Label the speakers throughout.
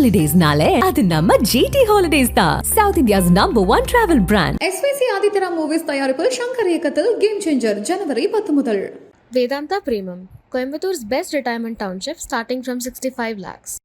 Speaker 1: ஹாலிடேஸ்னாலே அது நம்ம ஜிடி ஹாலிடேஸ் தான். South India's number one travel brand
Speaker 2: SPC ஆதித்யரா movies தயாரிப்பில் சங்கர் இயக்கத்தில் கேம் சேஞ்சர் ஜனவரி பத்து முதல்.
Speaker 3: Vedanta Premium, Coimbator's best retirement township starting from 65 lakhs.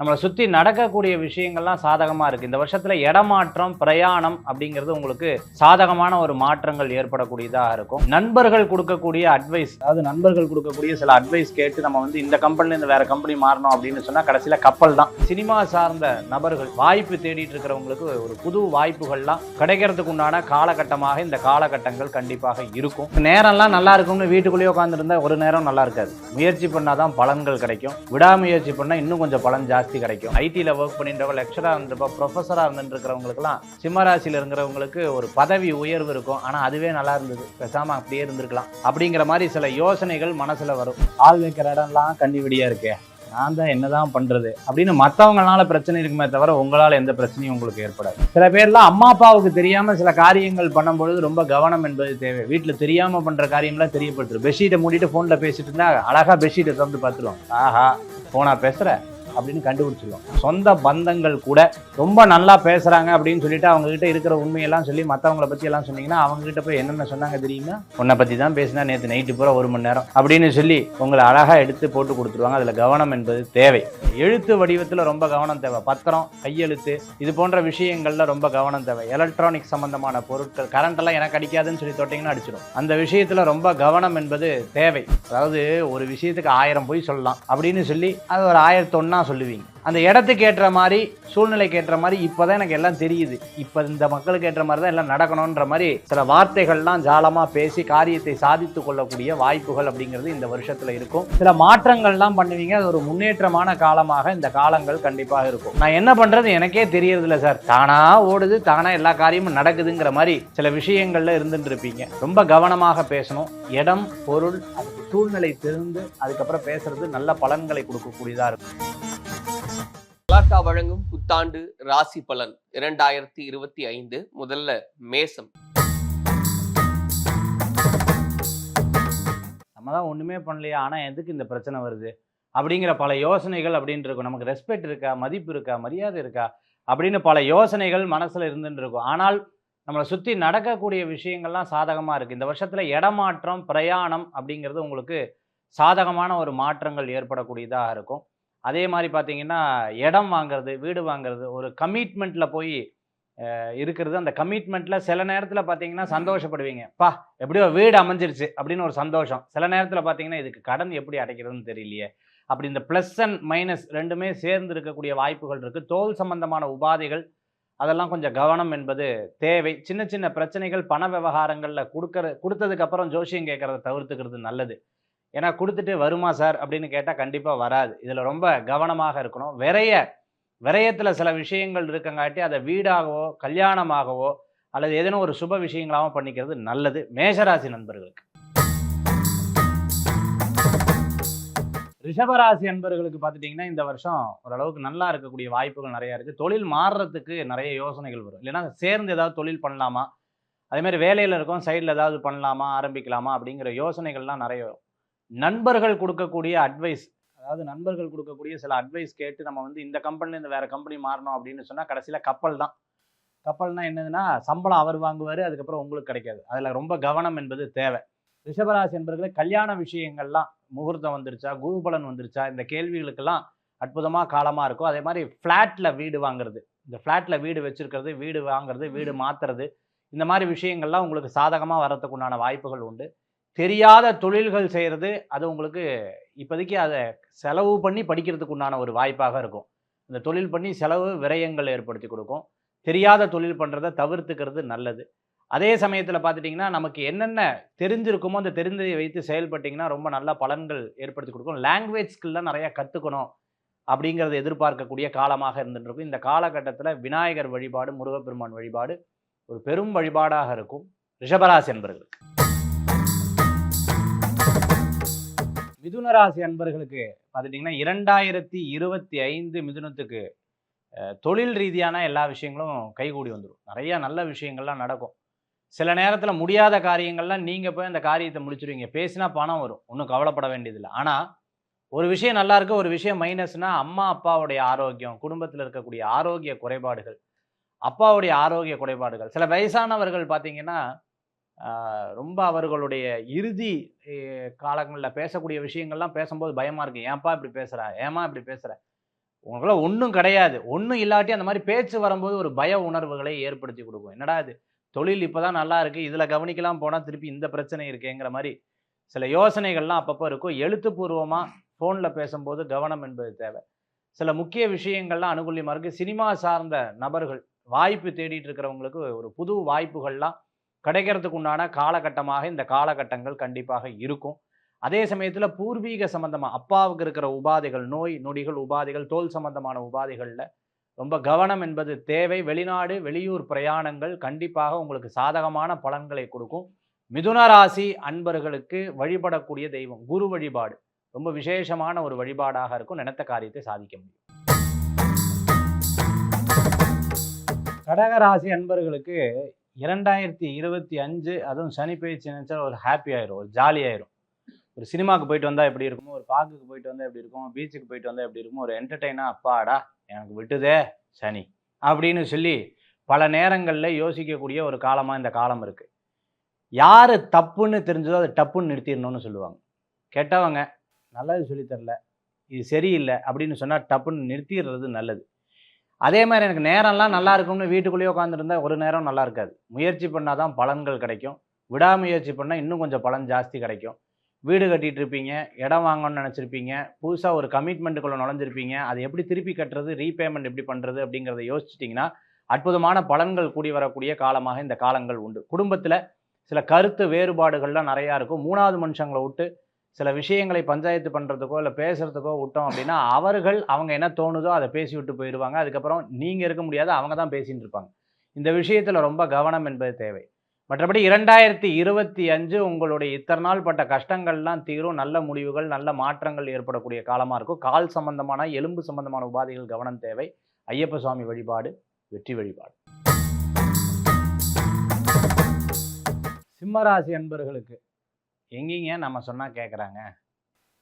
Speaker 4: நம்மளை சுற்றி நடக்கக்கூடிய விஷயங்கள்லாம் சாதகமாக இருக்குது இந்த வருஷத்தில் இடமாற்றம் பிரயாணம் அப்படிங்கிறது உங்களுக்கு சாதகமான ஒரு மாற்றங்கள் ஏற்படக்கூடியதாக இருக்கும். நண்பர்கள் கொடுக்கக்கூடிய அட்வைஸ் அதாவது நண்பர்கள் கொடுக்கக்கூடிய சில அட்வைஸ் கேட்டு நம்ம வந்து இந்த கம்பெனிலேருந்து வேறு கம்பெனி மாறணும் அப்படின்னு சொன்னால் கடைசியில் கப்பல் தான். சினிமா சார்ந்த நபர்கள் வாய்ப்பு தேடிட்டு இருக்கிறவங்களுக்கு ஒரு புது வாய்ப்புகள்லாம் கிடைக்கிறதுக்கு உண்டான காலகட்டமாக இந்த காலகட்டங்கள் கண்டிப்பாக இருக்கும். நேரம்லாம் நல்லா இருக்கும்னு வீட்டுக்குள்ளேயே உட்காந்துருந்தா ஒரு நேரம் நல்லா இருக்காது. முயற்சி பண்ணால் தான் பலன்கள் கிடைக்கும். விடாமுயற்சி பண்ணால் இன்னும் கொஞ்சம் பலன் ஜாஸ்தி கிடைக்கும். ஐடியில் ஒர்க் பண்ணின்றப்ப லெக்சராக இருந்தப்போ ப்ரொஃபஸராக இருந்துருக்கிறவங்களுக்குலாம் சிம்மராசியில் இருக்கிறவங்களுக்கு ஒரு பதவி உயர்வு இருக்கும். ஆனால் அதுவே நல்லா இருந்தது. பேசாமல் அப்படியே இருந்திருக்கலாம். அப்படிங்கிற மாதிரி சில யோசனைகள் மனசில் வரும். ஆள் வைக்கிற இடம்லாம் கண்ணி இருக்கே. நான் தான் என்னதான் பண்றது? அப்படின்னு மற்றவங்களால பிரச்சனை இருக்குமே தவிர உங்களால் எந்த பிரச்சனையும் உங்களுக்கு ஏற்படாது. சில பேர்லாம் அம்மா அப்பாவுக்கு தெரியாம சில காரியங்கள் பண்ணும்பொழுது ரொம்ப கவனம் என்பது தேவை. வீட்டில் தெரியாம பண்ற காரியம்லாம் தெரியப்படுத்துரு பெட்ஷீட்டை மூடிட்டு போன்ல பேசிட்டு இருந்தா அழகா பெட்ஷீட்டை திறந்து பார்த்துருவோம் ஆஹா போனா பேசுற? அப்படின்னு கண்டுபிடிச்சிருவோம். சொந்த பந்தங்கள் கூட ரொம்ப நல்லா பேசுகிறாங்க அப்படின்னு சொல்லிட்டு அவங்ககிட்ட இருக்கிற உண்மையெல்லாம் சொல்லி மற்றவங்கள பற்றி எல்லாம் சொன்னீங்கன்னா அவங்ககிட்ட போய் என்னென்ன சொன்னாங்க தெரியுமா? உன்னை பற்றி தான் பேசினா நேற்று நைட்டு பூரா ஒரு மணி நேரம் அப்படின்னு சொல்லி உங்களை அழகாக எடுத்து போட்டு கொடுத்துருவாங்க. அதில் கவனம் என்பது தேவை. எழுத்து வடிவத்தில் ரொம்ப கவனம் தேவை. பத்திரம் கையெழுத்து இது போன்ற விஷயங்களில் ரொம்ப கவனம் தேவை. எலக்ட்ரானிக் சம்பந்தமான பொருட்கள் கரண்டெல்லாம் எனக்கு அடிக்காதுன்னு சொல்லி தொட்டிங்கன்னா அடிச்சிடும் அந்த விஷயத்தில் ரொம்ப கவனம் என்பது தேவை. அதாவது ஒரு விஷயத்துக்கு ஆயிரம் போய் சொல்லலாம் அப்படின்னு சொல்லி அது ஒரு ஆயிரத்தொன்னா சொல்லுவீங்க. அந்த இடத்துக்கு ஏற்ற மாதிரி சூழ்நிலைக்கு ஏற்ற மாதிரி இப்போதான் எனக்கு எல்லாம் தெரியுது. இப்போ இந்த மக்களுக்கு ஏற்ற மாதிரி தான் எல்லாம் நடக்கணுன்ற மாதிரி சில வார்த்தைகள்லாம் ஜாலமாக பேசி காரியத்தை சாதித்து கொள்ளக்கூடிய வாய்ப்புகள் அப்படிங்கிறது இந்த வருஷத்தில் இருக்கும். சில மாற்றங்கள்லாம் பண்ணுவீங்க. அது ஒரு முன்னேற்றமான காலமாக இந்த காலங்கள் கண்டிப்பாக இருக்கும். நான் என்ன பண்ணுறது எனக்கே தெரியறதில்ல சார். தானா ஓடுது தானா எல்லா காரியமும் நடக்குதுங்கிற மாதிரி சில விஷயங்களில் இருந்துட்டு இருப்பீங்க ரொம்ப கவனமாக பேசணும். இடம் பொருள் அதுக்கு சூழ்நிலை தெரிந்து அதுக்கப்புறம் பேசுறது நல்ல பலன்களை கொடுக்கக்கூடியதாக இருக்கும்.
Speaker 5: கலாக்கா வழங்கும் புத்தாண்டு ராசி பலன் இரண்டாயிரத்தி இருபத்தி ஐந்து முதல்ல மேசம்.
Speaker 4: நம்ம தான் ஒன்றுமே பண்ணலையா ஆனால் எதுக்கு இந்த பிரச்சனை வருது? அப்படிங்கிற பல யோசனைகள் அப்படின்னு இருக்கும். நமக்கு ரெஸ்பெக்ட் இருக்கா? மதிப்பு இருக்கா? மரியாதை இருக்கா? அப்படின்னு பல யோசனைகள் மனசில் இருந்துட்டு இருக்கும். ஆனால் நம்மளை சுற்றி நடக்கக்கூடிய விஷயங்கள்லாம் சாதகமாக இருக்குது இந்த வருஷத்தில் இடமாற்றம் பிரயாணம் அப்படிங்கிறது உங்களுக்கு சாதகமான ஒரு மாற்றங்கள் ஏற்படக்கூடியதாக இருக்கும். அதே மாதிரி பார்த்தீங்கன்னா இடம் வாங்குறது வீடு வாங்குறது ஒரு கமிட்மெண்ட்டில் போய் இருக்கிறது. அந்த கமிட்மெண்ட்டில் சில நேரத்தில் பார்த்தீங்கன்னா சந்தோஷப்படுவீங்க. பா எப்படியோ வீடு அமைஞ்சிருச்சு அப்படின்னு ஒரு சந்தோஷம். சில நேரத்தில் பார்த்தீங்கன்னா இதுக்கு கடன் எப்படி அடைக்கிறதுன்னு தெரியலையே. அப்படி இந்த ப்ளஸ் அண்ட் மைனஸ் ரெண்டுமே சேர்ந்து இருக்கக்கூடிய வாய்ப்புகள் இருக்குது தோல் சம்பந்தமான உபாதைகள் அதெல்லாம் கொஞ்சம் கவனம் என்பது தேவை. சின்ன சின்ன பிரச்சனைகள் பண விவகாரங்களில் கொடுக்கற கொடுத்ததுக்கப்புறம் ஜோசியம் கேட்குறத தவிர்த்துக்கிறது நல்லது. ஏன்னா கொடுத்துட்டு வருமா சார்? அப்படின்னு கேட்டால் கண்டிப்பாக வராது. இதில் ரொம்ப கவனமாக இருக்கணும். விரைய விரயத்தில் சில விஷயங்கள் இருக்கங்காட்டி அதை வீடாகவோ கல்யாணமாகவோ அல்லது ஏதேனும் ஒரு சுப விஷயங்களாகவும் பண்ணிக்கிறது நல்லது. மேஷராசி நண்பர்களுக்கு. ரிஷபராசி அன்பர்களுக்கு பார்த்துட்டிங்கன்னா இந்த வருஷம் ஓரளவுக்கு நல்லா இருக்கக்கூடிய வாய்ப்புகள் நிறையா இருக்குது தொழில் மாறுறதுக்கு நிறைய யோசனைகள் வரும். இல்லைன்னா சேர்ந்து ஏதாவது தொழில் பண்ணலாமா? அதேமாதிரி வேலையில் இருக்கோம் சைடில் ஏதாவது பண்ணலாமா? ஆரம்பிக்கலாமா? அப்படிங்கிற யோசனைகள்லாம் நிறைய வரும். நண்பர்கள் கொடுக்கக்கூடிய அட்வைஸ் அதாவது நண்பர்கள் கொடுக்கக்கூடிய சில அட்வைஸ் கேட்டு நம்ம வந்து இந்த கம்பெனிலேருந்து வேற கம்பெனி மாறணும் அப்படின்னு சொன்னால் கடைசியில் கப்பல் தான். கப்பல்னா என்னதுன்னா சம்பளம் அவர் வாங்குவார் அதுக்கப்புறம் உங்களுக்கு கிடைக்காது. அதில் ரொம்ப கவனம் என்பது தேவை. ரிஷபராசி என்பர்களே கல்யாண விஷயங்கள்லாம் முகூர்த்தம் வந்துருச்சா குருபலன் வந்துருச்சா இந்த கேள்விகளுக்கெல்லாம் அற்புதமாக காலமாக இருக்கும். அதே மாதிரி ஃப்ளாட்டில் வீடு வாங்குறது. இந்த ஃப்ளாட்டில் வீடு வச்சிருக்கிறது வீடு வாங்குறது வீடு மாற்றுறது இந்த மாதிரி விஷயங்கள்லாம் உங்களுக்கு சாதகமாக வரதுக்கு உண்டான வாய்ப்புகள் உண்டு. தெரியாத தொழில்கள் செய்கிறது அது உங்களுக்கு இப்போதைக்கு அதை செலவு பண்ணி படிக்கிறதுக்கு உண்டான ஒரு வாய்ப்பாக இருக்கும். இந்த தொழில் பண்ணி செலவு விரயங்கள் ஏற்படுத்தி கொடுக்கும். தெரியாத தொழில் பண்ணுறதை தவிர்த்துக்கிறது நல்லது. அதே சமயத்தில் பார்த்துட்டிங்கன்னா நமக்கு என்னென்ன தெரிஞ்சிருக்குமோ அந்த தெரிந்ததை வைத்து செயல்பட்டிங்கன்னா ரொம்ப நல்ல பலன்கள் ஏற்படுத்தி கொடுக்கும். லாங்குவேஜ் ஸ்கில்லாம் நிறையா கற்றுக்கணும் அப்படிங்கிறத எதிர்பார்க்கக்கூடிய காலமாக இருந்துகிட்டு இந்த காலகட்டத்தில் விநாயகர் வழிபாடு முருகப்பெருமான் வழிபாடு ஒரு பெரும் வழிபாடாக இருக்கும். ரிஷபராசி என்பர்களுக்கு மிதுன ராசி அன்பர்களுக்கு பார்த்துட்டிங்கன்னா இரண்டாயிரத்தி இருபத்தி ஐந்து மிதுனத்துக்கு தொழில் ரீதியான எல்லா விஷயங்களும் கைகூடி வந்துடும் நிறையா நல்ல விஷயங்கள்லாம் நடக்கும். சில நேரத்தில் முடியாத காரியங்கள்லாம் நீங்கள் போய் அந்த காரியத்தை முடிச்சிருவீங்க. பேசினா பணம் வரும். ஒன்றும் கவலைப்பட வேண்டியதில்லை. ஆனால் ஒரு விஷயம் நல்லா இருக்கு ஒரு விஷயம் மைனஸ்னா அம்மா அப்பாவுடைய ஆரோக்கியம் குடும்பத்தில் இருக்கக்கூடிய ஆரோக்கிய குறைபாடுகள் அப்பாவுடைய ஆரோக்கிய குறைபாடுகள். சில வயசானவர்கள் பார்த்தீங்கன்னா ரொம்ப அவர்களுடைய இறுதி காலங்களில் பேசக்கூடிய விஷயங்கள்லாம் பேசும்போது பயமாக இருக்கு. ஏன்ப்பா இப்படி பேசுகிற ஏமா இப்படி பேசுகிற உங்களுக்குள்ள ஒன்றும் கிடையாது. ஒன்றும் இல்லாட்டி அந்த மாதிரி பேச்சு வரும்போது ஒரு பய உணர்வுகளை ஏற்படுத்தி கொடுக்கும். என்னடா இது? தொழில் இப்போ தான் நல்லா இருக்குது இதில் கவனிக்கலாம் போனால் திருப்பி இந்த பிரச்சனை இருக்கேங்கிற மாதிரி சில யோசனைகள்லாம் அப்பப்போ இருக்கும். எழுத்துப்பூர்வமாக ஃபோனில் பேசும்போது கவனம் என்பது தேவை. சில முக்கிய விஷயங்கள்லாம் அனுகூலியமாக இருக்குது சினிமா சார்ந்த நபர்கள் வாய்ப்பு தேடிட்டு இருக்கிறவங்களுக்கு ஒரு புது வாய்ப்புகள்லாம் கிடைக்கிறதுக்கு உண்டான காலகட்டமாக இந்த காலகட்டங்கள் கண்டிப்பாக இருக்கும். அதே சமயத்தில் பூர்வீக சம்பந்தமாக அப்பாவுக்கு இருக்கிற உபாதைகள் நோய் நொடிகள் உபாதைகள் தோல் சம்பந்தமான உபாதைகளில் ரொம்ப கவனம் என்பது தேவை. வெளிநாடு வெளியூர் பிரயாணங்கள் கண்டிப்பாக உங்களுக்கு சாதகமான பலன்களை கொடுக்கும். மிதுன ராசி அன்பர்களுக்கு வழிபடக்கூடிய தெய்வம் குரு வழிபாடு. ரொம்ப விசேஷமான ஒரு வழிபாடாக இருக்கும். நினைத்த காரியத்தை சாதிக்க முடியும். கடகராசி அன்பர்களுக்கு இரண்டாயிரத்தி இருபத்தி அஞ்சு அதுவும் சனி பயிற்சி நினைச்சா ஒரு ஹாப்பி ஆயிரும் ஒரு ஜாலி ஆயிரும். ஒரு சினிமாவுக்கு போயிட்டு வந்தா எப்படி இருக்குமோ ஒரு பார்க்குக்கு போயிட்டு வந்தா எப்படி இருக்கும் பீச்சுக்கு போயிட்டு வந்தா எப்படி இருக்கும் ஒரு என்டர்டெயினா அப்பாடா எனக்கு விட்டுதே சனி அப்படின்னு சொல்லி பல நேரங்களில் யோசிக்கக்கூடிய ஒரு காலமாக இந்த காலம் இருக்குது யார் தப்புன்னு தெரிஞ்சதோ அதை டப்புன்னு நிறுத்திடணும்னு சொல்லுவாங்க. கெட்டவங்க நல்லது சொல்லித்தரல இது சரியில்லை அப்படின்னு சொன்னால் டப்புன்னு நிறுத்திடுறது நல்லது. அதே மாதிரி எனக்கு நேரம்லாம் நல்லா இருக்கும்னு வீட்டுக்குள்ளேயே உட்காந்துருந்தா ஒரு நேரம் நல்லா இருக்காது. முயற்சி பண்ணால் தான் பலன்கள் கிடைக்கும். விடாமுயற்சி பண்ணால் இன்னும் கொஞ்சம் பலன் ஜாஸ்தி கிடைக்கும். வீடு கட்டிகிட்டு இருப்பீங்க இடம் வாங்கணும்னு நினச்சிருப்பீங்க புதுசாக ஒரு கமிட்மெண்ட்டுக்குள்ளே நுழைஞ்சிருப்பீங்க அதை எப்படி திருப்பி கட்டுறது ரீபேமெண்ட் எப்படி பண்ணுறது அப்படிங்கிறத யோசிச்சிட்டிங்கன்னா அற்புதமான பலன்கள் கூடி வரக்கூடிய காலமாக இந்த காலங்கள் உண்டு. குடும்பத்தில் சில கருத்து வேறுபாடுகள்லாம் நிறையா இருக்கும். மூணாவது மனுஷங்களை விட்டு சில விஷயங்களை பஞ்சாயத்து பண்ணுறதுக்கோ இல்லை பேசுகிறதுக்கோ விட்டோம் அப்படின்னா அவர்கள் அவங்க என்ன தோணுதோ அதை பேசி விட்டு போயிடுவாங்க. அதுக்கப்புறம் நீங்கள் இருக்க முடியாது அவங்க தான் பேசிகிட்டு இருப்பாங்க. இந்த விஷயத்தில் ரொம்ப கவனம் என்பது தேவை. மற்றபடி இரண்டாயிரத்தி இருபத்தி அஞ்சு உங்களுடைய இத்தனை நாள் பட்ட கஷ்டங்கள்லாம் தீரும். நல்ல முடிவுகள் நல்ல மாற்றங்கள் ஏற்படக்கூடிய காலமாக இருக்கும். கால் சம்பந்தமான எலும்பு சம்பந்தமான உபாதைகள் கவனம் தேவை. ஐயப்ப சுவாமி வழிபாடு வெற்றி வழிபாடு. சிம்மராசி அன்பர்களுக்கு எங்கேங்க நம்ம சொன்னால் கேட்குறாங்க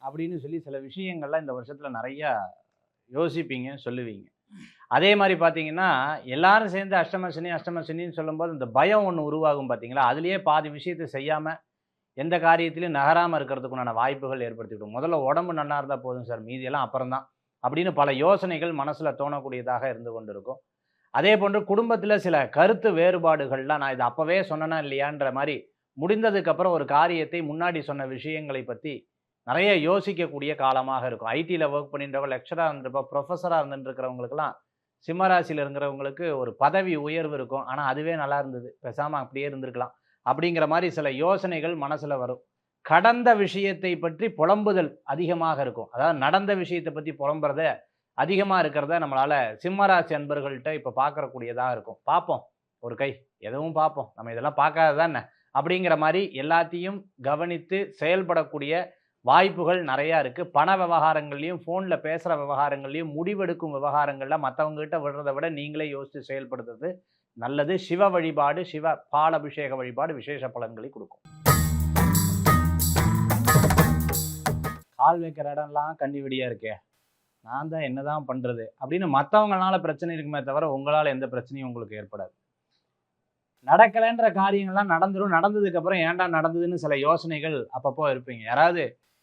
Speaker 4: அப்படின்னு சொல்லி சில விஷயங்கள்லாம் இந்த வருஷத்தில் நிறையா யோசிப்பீங்க சொல்லுவீங்க. அதே மாதிரி பார்த்தீங்கன்னா எல்லாரும் சேர்ந்து அஷ்டமசனி அஷ்டமசனின்னு சொல்லும்போது இந்த பயம் ஒன்று உருவாகும் பார்த்தீங்களா? அதுலேயே பாதி விஷயத்தை செய்யாமல் எந்த காரியத்திலையும் நகராமல் இருக்கிறதுக்குண்டான வாய்ப்புகள் ஏற்படுத்திவிடும். முதல்ல உடம்பு நல்லா இருந்தால் போதும் சார் மீதியெல்லாம் அப்புறம் தான் அப்படின்னு பல யோசனைகள் மனசில் தோணக்கூடியதாக இருந்து கொண்டு இருக்கும் அதே போன்று குடும்பத்தில் சில கருத்து வேறுபாடுகள்லாம் நான் இது அப்போவே சொன்னேன்னா இல்லையான்ற மாதிரி முடிந்ததுக்கப்புறம் ஒரு காரியத்தை முன்னாடி சொன்ன விஷயங்களை பற்றி நிறைய யோசிக்கக்கூடிய காலமாக இருக்கும். ஐடியில் ஒர்க் பண்ணின்றவங்க லெக்சராக இருந்திருப்பா ப்ரொஃபஸராக இருந்துருக்கிறவங்களுக்குலாம் சிம்மராசியில் இருக்கிறவங்களுக்கு ஒரு பதவி உயர்வு இருக்கும். ஆனால் அதுவே நல்லா இருந்தது. பெசாமல் அப்படியே இருந்திருக்கலாம். அப்படிங்கிற மாதிரி சில யோசனைகள் மனசில் வரும். கடந்த விஷயத்தை பற்றி புலம்புதல் அதிகமாக இருக்கும். அதாவது நடந்த விஷயத்தை பற்றி புலம்புறத அதிகமாக இருக்கிறத நம்மளால் சிம்மராசி அன்பர்கள்ட்ட இப்போ பார்க்கறக்கூடியதாக இருக்கும். பார்ப்போம் ஒரு கை. எதுவும் பார்ப்போம் நம்ம இதெல்லாம் பார்க்காத தானே? அப்படிங்கிற மாதிரி எல்லாத்தையும் கவனித்து செயல்படக்கூடிய வாய்ப்புகள் நிறையா இருக்குது பண விவகாரங்கள்லையும் ஃபோனில் பேசுகிற விவகாரங்கள்லையும் முடிவெடுக்கும் விவகாரங்களில் மற்றவங்ககிட்ட விடுறதை விட நீங்களே யோசித்து செயல்படுத்துறது நல்லது. சிவ வழிபாடு சிவ பாலபிஷேக வழிபாடு விசேஷ பலன்களை கொடுக்கும். கால் வைக்கிற இடம்லாம் கண்ணி இருக்கே. நான் தான் என்னதான் பண்ணுறது அப்படின்னு மற்றவங்களால பிரச்சனை இருக்குமே தவிர உங்களால் எந்த பிரச்சனையும் உங்களுக்கு ஏற்படாது. நடக்கலைன்ற காரியங்கள்லாம் நடந்துடும் நடந்ததுக்கப்புறம் ஏன்டா நடந்ததுன்னு சில யோசனைகள் அப்பப்போ இருப்பீங்க. யாராவது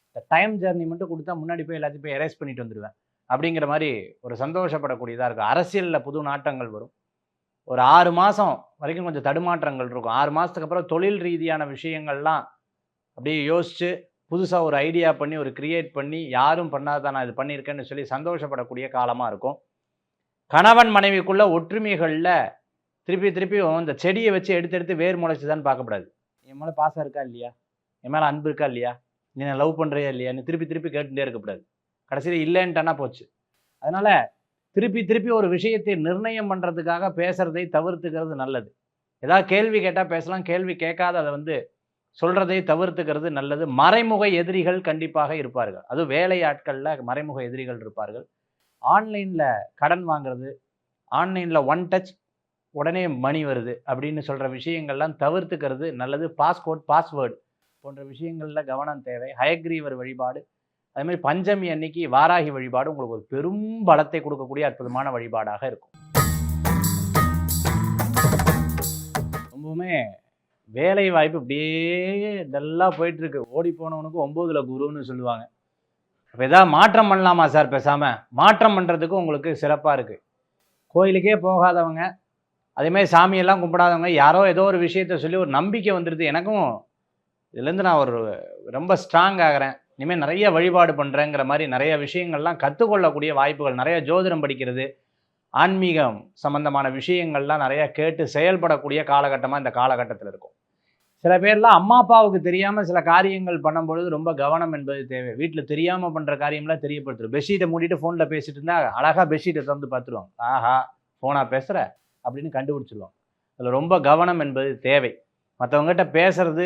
Speaker 4: இந்த டைம் ஜேர்னி மட்டும் கொடுத்தா முன்னாடி போய் எல்லாத்தையும் போய் எரேஸ் பண்ணிட்டு வந்துடுவேன் அப்படிங்கிற மாதிரி ஒரு சந்தோஷப்படக்கூடியதாக இருக்கும். அரசியலில் புது நாட்டங்கள் வரும். ஒரு ஆறு மாதம் வரைக்கும் கொஞ்சம் தடுமாற்றங்கள் இருக்கும். ஆறு மாதத்துக்கு அப்புறம் தொழில் ரீதியான விஷயங்கள்லாம் அப்படியே யோசித்து புதுசாக ஒரு ஐடியா பண்ணி ஒரு கிரியேட் பண்ணி யாரும் பண்ணாத நான் இது பண்ணியிருக்கேன்னு சொல்லி சந்தோஷப்படக்கூடிய காலமாக இருக்கும். கணவன் மனைவிக்குள்ள ஒற்றுமைகளில் திருப்பி திருப்பி இந்த செடியை வச்சு எடுத்து எடுத்து வேர் முளைச்சுதான்னு பார்க்கக்கூடாது என் மேலே பாசம் இருக்கா இல்லையா? என் மேலே அன்பு இருக்கா இல்லையா? நீ நான் லவ் பண்ணுறியா இல்லையா? நீ திருப்பி திருப்பி கேட்டுட்டே இருக்கக்கூடாது. கடைசியில் இல்லைன்ட்டானா போச்சு. அதனால் திருப்பி திருப்பி ஒரு விஷயத்தை நிர்ணயம் பண்ணுறதுக்காக பேசுகிறதை தவிர்த்துக்கிறது நல்லது. ஏதாவது கேள்வி கேட்டால் பேசலாம். கேள்வி கேட்காத அதை வந்து சொல்கிறதை தவிர்த்துக்கிறது நல்லது. மறைமுக எதிரிகள் கண்டிப்பாக இருப்பார்கள். அது வேலை ஆட்களில் மறைமுக எதிரிகள் இருப்பார்கள். ஆன்லைனில் கடன் வாங்குறது ஆன்லைனில் ஒன் டச் உடனே மணி வருது அப்படின்னு சொல்கிற விஷயங்கள்லாம் தவிர்த்துக்கிறது நல்லது. பாஸ்போர்ட் பாஸ்வேர்டு போன்ற விஷயங்களில் கவனம் தேவை. ஹயக்ரீவர் வழிபாடு. அதே மாதிரி பஞ்சமி அன்னைக்கு வாராகி வழிபாடு உங்களுக்கு ஒரு பெரும் பலத்தை கொடுக்கக்கூடிய அற்புதமான வழிபாடாக இருக்கும். ரொம்பவுமே வேலை வாய்ப்பு இப்படியே டல்லாக போயிட்டுருக்கு. ஓடி போனவனுக்கு ஒம்போதில் குருன்னு சொல்லுவாங்க. இப்போ ஏதாவது மாற்றம் பண்ணலாமா சார் பேசாமல் மாற்றம் பண்ணுறதுக்கு உங்களுக்கு சிறப்பாக இருக்குது கோயிலுக்கே போகாதவங்க அதேமாதிரி சாமியெல்லாம் கும்பிடாதவங்க யாரோ ஏதோ ஒரு விஷயத்த சொல்லி ஒரு நம்பிக்கை வந்துடுது எனக்கும் இதுலேருந்து நான் ஒரு ரொம்ப ஸ்ட்ராங் ஆகிறேன். இனிமேல் நிறைய வழிபாடு பண்ணுறேங்கிற மாதிரி நிறைய விஷயங்கள்லாம் கற்றுக்கொள்ளக்கூடிய வாய்ப்புகள் நிறைய ஜோதிடம் படிக்கிறது ஆன்மீகம் சம்மந்தமான விஷயங்கள்லாம் நிறையா கேட்டு செயல்படக்கூடிய காலகட்டமாக இந்த காலகட்டத்தில் இருக்கும். சில பேர்லாம் அம்மா அப்பாவுக்கு தெரியாமல் சில காரியங்கள் பண்ணும்பொழுது ரொம்ப கவனம் என்பது தேவை. வீட்டில் தெரியாமல் பண்ணுற காரியம்லாம் தெரியப்படுத்துரும் பெட்ஷீட்டை மூடிட்டு ஃபோனில் பேசிட்டு இருந்தால் அழகாக பெட்ஷீட்டை திறந்து பார்த்துருவாங்க. ஆஹா ஃபோனாக பேசுகிற அப்படின்னு கண்டுபிடிச்சிடுவோம் அதில் ரொம்ப கவனம் என்பது தேவை. மற்றவங்ககிட்ட பேசுறது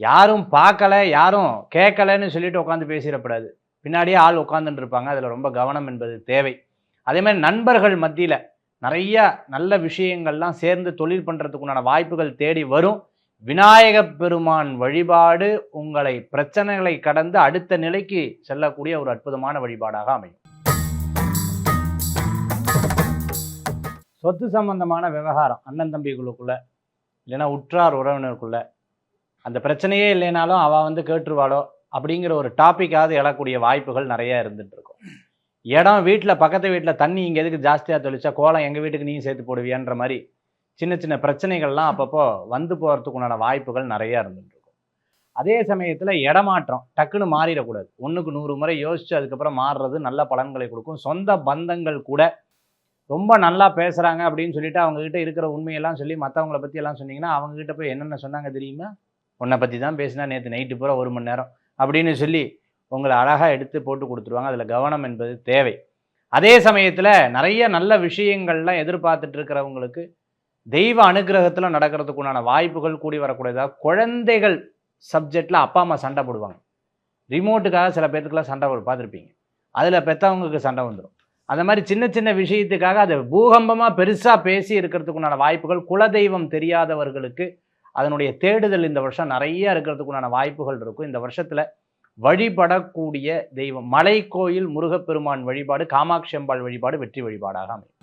Speaker 4: யாரும் பார்க்கல யாரும் கேட்கலன்னு சொல்லிட்டு உட்காந்து பேசிடக்கூடாது. பின்னாடியே ஆள் உட்காந்துட்டு இருப்பாங்க. அதில் ரொம்ப கவனம் என்பது தேவை. அதே மாதிரி நண்பர்கள் மத்தியில் நிறைய நல்ல விஷயங்கள்லாம் சேர்ந்து தொழில் பண்ணுறதுக்குண்டான வாய்ப்புகள் தேடி வரும். விநாயக பெருமான் வழிபாடு உங்களை பிரச்சனைகளை கடந்து அடுத்த நிலைக்கு செல்லக்கூடிய ஒரு அற்புதமான வழிபாடாக அமையும். சொத்து சம்பந்தமான விவகாரம் அண்ணன் தம்பிகளுக்குள்ளே இல்லைன்னா உற்றார் உறவினருக்குள்ளே அந்த பிரச்சனையே இல்லைனாலும் அவள் வந்து கேட்டுருவாளோ அப்படிங்கிற ஒரு டாப்பிக்காவது எழக்கூடிய வாய்ப்புகள் நிறையா இருந்துட்டு இருக்கும். இடம் வீட்டில் பக்கத்து வீட்டில் தண்ணி இங்கே எதுக்கு ஜாஸ்தியாக தெளிச்சா கோலம் எங்கள் வீட்டுக்கு நீ சேர்த்து போடுவியன்ற மாதிரி சின்ன சின்ன பிரச்சனைகள்லாம் அப்பப்போ வந்து போகிறதுக்குண்டான வாய்ப்புகள் நிறையா இருந்துட்டு இருக்கும். அதே சமயத்தில் இடமாற்றம் டக்குன்னு மாறிடக்கூடாது. ஒன்றுக்கு நூறு முறை யோசித்து அதுக்கப்புறம் மாறுறது நல்ல பலன்களை கொடுக்கும். சொந்த பந்தங்கள் கூட ரொம்ப நல்லா பேசுகிறாங்க அப்படின்னு சொல்லிட்டு அவங்கக்கிட்ட இருக்கிற உண்மையெல்லாம் சொல்லி மற்றவங்கள பற்றி எல்லாம் சொன்னீங்கன்னா அவங்ககிட்ட போய் என்னென்ன சொன்னாங்க தெரியுமா? உன்னை பற்றி தான் பேசினா நேற்று நைட்டு பூரா ஒரு மணி நேரம் அப்படின்னு சொல்லி உங்களை அழகாக எடுத்து போட்டு கொடுத்துருவாங்க. அதில் கவனம் என்பது தேவை. அதே சமயத்தில் நிறைய நல்ல விஷயங்கள்லாம் எதிர்பார்த்துட்டு இருக்கிறவங்களுக்கு தெய்வ அனுகிரகத்தில் நடக்கிறதுக்குண்டான வாய்ப்புகள் கூடி வரக்கூடியதாக குழந்தைகள் சப்ஜெக்டில் அப்பா அம்மா சண்டை போடுவாங்க. ரிமோட்டுக்காக சில பேர்த்துக்குலாம் சண்டை பார்த்துருப்பீங்க. அதில் பெற்றவங்களுக்கு சண்டை வந்துடும் அந்த மாதிரி சின்ன சின்ன விஷயத்துக்காக அதை பூகம்பமாக பெருசாக பேசி இருக்கிறதுக்குண்டான வாய்ப்புகள் குலதெய்வம் தெரியாதவர்களுக்கு அதனுடைய தேடுதல் இந்த வருஷம் நிறைய இருக்கிறதுக்குண்டான வாய்ப்புகள் இருக்கும். இந்த வருஷத்தில் வழிபடக்கூடிய தெய்வம் மலை கோயில் முருகப்பெருமான் வழிபாடு காமாட்சி அம்பாள் வழிபாடு வெற்றி வழிபாடாக அமையும்.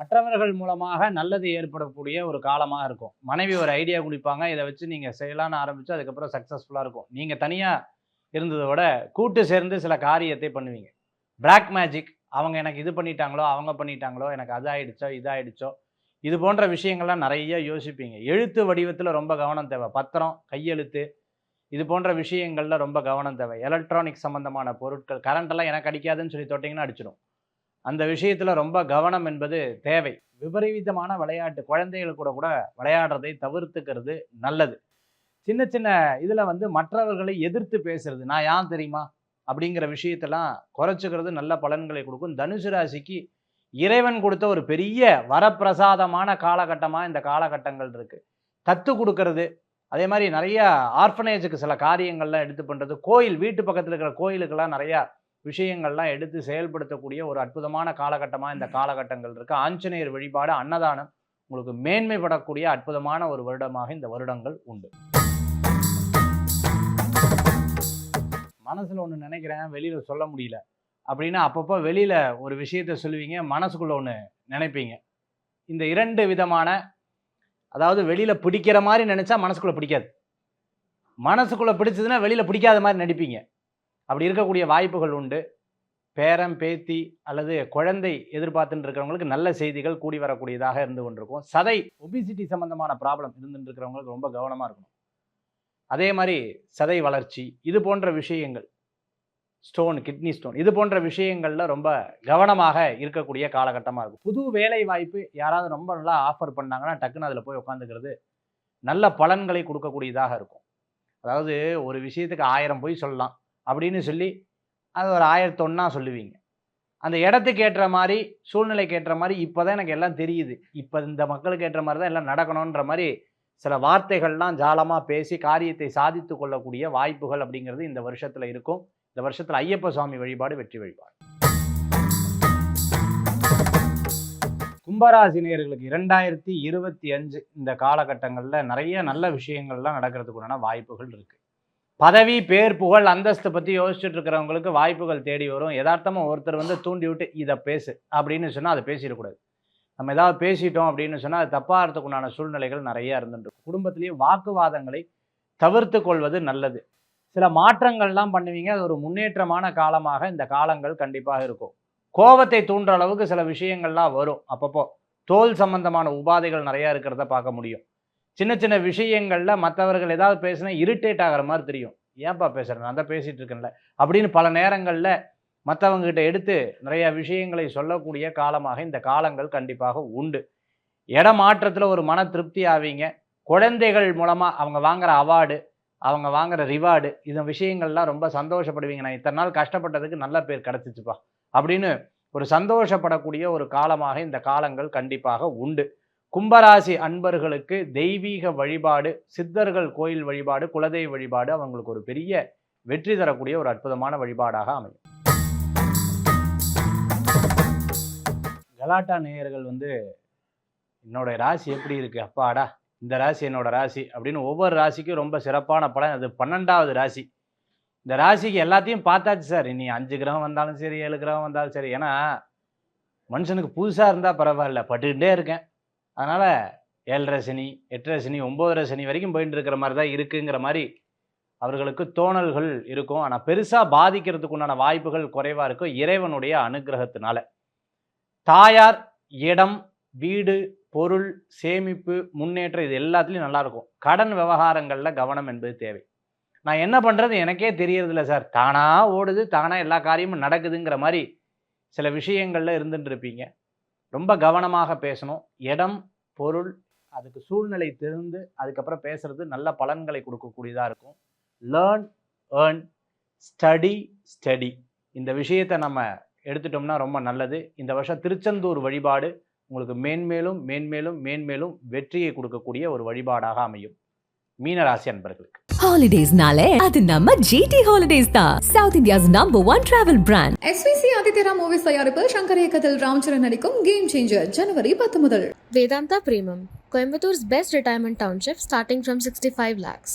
Speaker 4: மற்றவர்கள் மூலமாக நல்லது ஏற்படக்கூடிய ஒரு காலமாக இருக்கும். மனைவி ஒரு ஐடியா குடிப்பாங்க இதை வச்சு நீங்கள் செயலான ஆரம்பித்து அதுக்கப்புறம் சக்ஸஸ்ஃபுல்லாக இருக்கும். நீங்கள் தனியாக இருந்ததை விட கூட்டு சேர்ந்து சில காரியத்தை பண்ணுவீங்க. பிளாக் மேஜிக் அவங்க எனக்கு இது பண்ணிட்டாங்களோ அவங்க பண்ணிட்டாங்களோ எனக்கு அது ஆயிடுச்சோ இதாயிடுச்சோ இது போன்ற விஷயங்கள்லாம் நிறைய யோசிப்பீங்க. எழுத்து வடிவத்தில் ரொம்ப கவனம் தேவை. பத்திரம் கையெழுத்து இது போன்ற விஷயங்களில் ரொம்ப கவனம் தேவை. எலக்ட்ரானிக் சம்மந்தமான பொருட்கள் கரண்டெல்லாம் எனக்கு அடிக்காதுன்னு சொல்லி தொட்டிங்கன்னா அடிச்சிடும். அந்த விஷயத்தில் ரொம்ப கவனம் என்பது தேவை. விபரீதமான விளையாட்டு. குழந்தைகள் கூட கூட விளையாடுறதை தவிர்த்துக்கிறது நல்லது. சின்ன சின்ன இதில் வந்து மற்றவர்களை எதிர்த்து பேசுறது. நான் யான் தெரியுமா? அப்படிங்கிற விஷயத்தெல்லாம் குறைச்சிக்கிறது நல்ல பலன்களை கொடுக்கும். தனுசு ராசிக்கு இறைவன் கொடுத்த ஒரு பெரிய வரப்பிரசாதமான காலகட்டமாக இந்த காலகட்டங்கள் இருக்குது தத்து கொடுக்கறது. அதே மாதிரி நிறைய ஆர்ஃபனேஜுக்கு சில காரியங்கள்லாம் எடுத்து பண்ணுறது கோயில் வீட்டு பக்கத்தில் இருக்கிற கோயிலுக்கெல்லாம் நிறையா விஷயங்கள்லாம் எடுத்து செயல்படுத்தக்கூடிய ஒரு அற்புதமான காலகட்டமாக இந்த காலகட்டங்கள் இருக்குது ஆஞ்சநேயர் வழிபாடு அன்னதானம் உங்களுக்கு மேன்மைப்படக்கூடிய அற்புதமான ஒரு வருடமாக இந்த வருடங்கள் உண்டு. மனசில் ஒன்று நினைக்கிறேன் வெளியில் சொல்ல முடியல. அப்படின்னா அப்பப்போ வெளியில் ஒரு விஷயத்த சொல்லுவீங்க மனசுக்குள்ளே ஒன்று நினைப்பீங்க. இந்த இரண்டு விதமான அதாவது வெளியில் பிடிக்கிற மாதிரி நினச்சா மனசுக்குள்ளே பிடிக்காது. மனசுக்குள்ளே பிடிச்சதுன்னா வெளியில் பிடிக்காத மாதிரி நடிப்பீங்க. அப்படி இருக்கக்கூடிய வாய்ப்புகள் உண்டு. பேரம் பேத்தி அல்லது குழந்தை எதிர்பார்த்துட்டு இருக்கிறவங்களுக்கு நல்ல செய்திகள் கூடி வரக்கூடியதாக இருந்து கொண்டிருக்கும். சதை ஒபிசிட்டி சம்பந்தமான ப்ராப்ளம் இருந்துட்டு இருக்கிறவங்களுக்கு ரொம்ப கவனமாக இருக்கணும். அதே மாதிரி சதை வளர்ச்சி இது போன்ற விஷயங்கள் ஸ்டோன் கிட்னி ஸ்டோன் இது போன்ற விஷயங்கள்ல ரொம்ப கவனமாக இருக்கக்கூடிய காலகட்டமாக இருக்கும். புது வேலை வாய்ப்பு யாராவது ரொம்ப நல்லா ஆஃபர் பண்ணாங்கன்னா டக்குன்னு அதில் போய் உட்காந்துக்கிறது நல்ல பலன்களை கொடுக்கக்கூடியதாக இருக்கும். அதாவது ஒரு விஷயத்துக்கு ஆயிரம் போய் சொல்லலாம் அப்படின்னு சொல்லி அது ஒரு ஆயிரத்தொன்னா சொல்லுவீங்க. அந்த இடத்துக்கு ஏற்ற மாதிரி சூழ்நிலைக்கு ஏற்ற மாதிரி இப்போ தான் எனக்கு எல்லாம் தெரியுது. இப்போ இந்த மக்களுக்கு ஏற்ற மாதிரி தான் எல்லாம் நடக்கணுன்ற மாதிரி சில வார்த்தைகள்லாம் ஜாலமாக பேசி காரியத்தை சாதித்து கொள்ளக்கூடிய வாய்ப்புகள் அப்படிங்கிறது இந்த வருஷத்தில் இருக்கும். இந்த வருஷத்தில் ஐயப்ப சுவாமி வழிபாடு வெற்றி வழிபாடு. கும்பராசினியர்களுக்கு இரண்டாயிரத்தி இருபத்தி அஞ்சு இந்த காலகட்டங்களில் நிறைய நல்ல விஷயங்கள்லாம் நடக்கிறதுக்குண்டான வாய்ப்புகள் இருக்குது பதவி பேர் புகழ் அந்தஸ்து பற்றி யோசிச்சுட்டு இருக்கிறவங்களுக்கு வாய்ப்புகள் தேடி வரும். யதார்த்தமாக ஒருத்தர் வந்து தூண்டி விட்டு இதை பேசு அப்படின்னு சொன்னால் அதை பேசிடக்கூடாது. நம்ம ஏதாவது பேசிட்டோம் அப்படின்னு சொன்னால் அது தப்பாக உண்டான சூழ்நிலைகள் நிறையா இருந்துட்டு குடும்பத்திலையும் வாக்குவாதங்களை தவிர்த்து கொள்வது நல்லது. சில மாற்றங்கள்லாம் பண்ணுவீங்க அது ஒரு முன்னேற்றமான காலமாக இந்த காலங்கள் கண்டிப்பாக இருக்கும். கோபத்தை தூண்டுற அளவுக்கு சில விஷயங்கள்லாம் வரும். அப்பப்போ தோல் சம்பந்தமான உபாதைகள் நிறையா இருக்கிறத பார்க்க முடியும். சின்ன சின்ன விஷயங்களில் மற்றவர்கள் ஏதாவது பேசினா இரிட்டேட் ஆகிற மாதிரி தெரியும். ஏன்பா பேசுகிறேன் நான் தான் பேசிகிட்டு இருக்கேன்ல. அப்படின்னு பல நேரங்களில் மற்றவங்ககிட்ட எடுத்து நிறைய விஷயங்களை சொல்லக்கூடிய காலமாக இந்த காலங்கள் கண்டிப்பாக உண்டு. இடமாற்றத்தில் ஒரு மன திருப்தி ஆவீங்க. குழந்தைகள் மூலமாக அவங்க வாங்குற அவார்டு அவங்க வாங்குற ரிவார்டு இந்த விஷயங்கள்லாம் ரொம்ப சந்தோஷப்படுவீங்க. நான் இத்தனை நாள் கஷ்டப்பட்டதுக்கு நல்ல பேர் கிடச்சிச்சுப்பா. அப்படின்னு ஒரு சந்தோஷப்படக்கூடிய ஒரு காலமாக இந்த காலங்கள் கண்டிப்பாக உண்டு. கும்பராசி அன்பர்களுக்கு தெய்வீக வழிபாடு சித்தர்கள் கோயில் வழிபாடு குலதெய்வ வழிபாடு அவங்களுக்கு ஒரு பெரிய வெற்றி தரக்கூடிய ஒரு அற்புதமான வழிபாடாக அமையும். கலாட்டா நேயர்கள் வந்து என்னோட ராசி எப்படி இருக்கு? அப்பாடா இந்த ராசி என்னோட ராசி அப்படின்னு ஒவ்வொரு ராசிக்கும் ரொம்ப சிறப்பான பலன். அது பன்னெண்டாவது ராசி. இந்த ராசிக்கு எல்லாத்தையும் பார்த்தாச்சு சார். இனி அஞ்சு கிரகம் வந்தாலும் சரி ஏழு கிரகம் வந்தாலும் சரி. ஏன்னா மனுஷனுக்கு புதுசாக இருந்தால் பரவாயில்ல. பட்டுக்கிட்டே இருக்கேன். அதனால் ஏழரை சனி எட்டரை சனி ஒம்போதரை சனி வரைக்கும் போயிட்டு இருக்கிற மாதிரி தான் இருக்குங்கிற மாதிரி அவர்களுக்கு தோணல்கள் இருக்கும். ஆனால் பெருசாக பாதிக்கிறதுக்கு உண்டான வாய்ப்புகள் குறைவாக இருக்கும் இறைவனுடைய அனுகிரகத்தினால. தாயார் இடம் வீடு பொருள் சேமிப்பு முன்னேற்றம் இது எல்லாத்துலேயும் நல்லாயிருக்கும். கடன் விவகாரங்களில் கவனம் என்பது தேவை. நான் என்ன பண்ணுறது எனக்கே தெரியறதில்ல சார். தானாக ஓடுது தானாக எல்லா காரியமும் நடக்குதுங்கிற மாதிரி சில விஷயங்களில் இருந்துட்டு இருப்பீங்க. ரொம்ப கவனமாக பேசணும். இடம் பொருள் அதுக்கு சூழ்நிலை தெரிந்து அதுக்கப்புறம் பேசுறது நல்ல பலன்களை கொடுக்கக்கூடியதாக இருக்கும். லேர்ன் ஏர்ன் ஸ்டடி ஸ்டடி இந்த விஷயத்தை நம்ம எடுத்துட்டோம்னா ரொம்ப நல்லது. இந்த வருஷம் திருச்செந்தூர் வழிபாடு உங்களுக்கு மேன்மேலும் மேன்மேலும் மேன்மேலும் வெற்றியை கொடுக்கக்கூடிய ஒரு வழிபாடாக அமையும். மீனராசி அன்பர்களுக்கு.
Speaker 1: ஹாலிடேஸ்னாலே அது நம்ம ஜிடி ஹாலிடேஸ் தான். South India's number one travel brand
Speaker 2: SVC ஆதித்யரா movies தயாரிப்பில் சங்கர் இயக்கத்தில் ராம்சரண் நடிக்கும் கேம் சேஞ்சர் ஜனவரி பத்து முதல்.
Speaker 3: Vedanta Premium, Coimbator's best retirement township starting from 65 lakhs.